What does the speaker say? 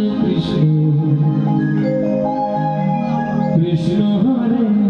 Krishna. Krishna Hare